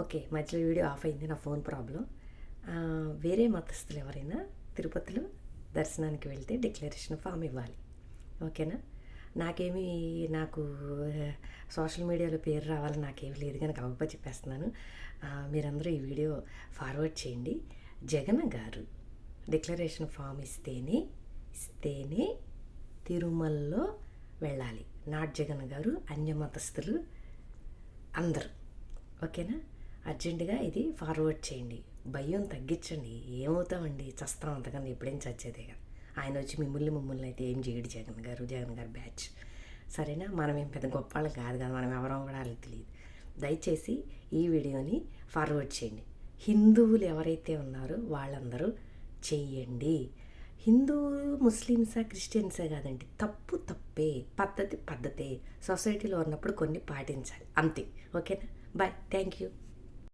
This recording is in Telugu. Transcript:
ఓకే మధ్యలో వీడియో ఆఫ్ అయింది నా ఫోన్ ప్రాబ్లం. వేరే మతస్థులు ఎవరైనా తిరుపతిలో దర్శనానికి వెళ్తే డిక్లరేషన్ ఫామ్ ఇవ్వాలి. ఓకేనా? నాకేమీ నాకు సోషల్ మీడియాలో పేరు రావాలని నాకేమీ లేదు కనుక అవ్వప చెప్పేస్తున్నాను. మీరందరూ ఈ వీడియో ఫార్వర్డ్ చేయండి. జగన్ గారు డిక్లరేషన్ ఫామ్ ఇస్తేనే ఇస్తేనే తిరుమలలో వెళ్ళాలి. నాట్ జగన్ గారు అన్య మతస్థులు అందరూ. ఓకేనా? అర్జెంటుగా ఇది ఫార్వర్డ్ చేయండి. భయం తగ్గించండి. ఏమవుతామండి? చస్తాం అంతకన్నా ఎప్పుడేం చచ్చేదే కదా. ఆయన వచ్చి మిమ్మల్ని మమ్మల్ని అయితే ఏం చేయడు జగన్ గారు జగన్ గారు బ్యాచ్. సరేనా? మనం ఏం పెద్ద గొప్ప కాదు కదా. మనం ఎవరో కూడా వాళ్ళకి తెలియదు. దయచేసి ఈ వీడియోని ఫార్వర్డ్ చేయండి. హిందువులు ఎవరైతే ఉన్నారో వాళ్ళందరూ చెయ్యండి హిందూ ముస్లిమ్సా క్రిస్టియన్సే కాదండి. తప్పు తప్పే పద్ధతి పద్ధతే సొసైటీలో ఉన్నప్పుడు కొన్ని పాటించాలి. అంతే. ఓకేనా? బాయ్. Thank you.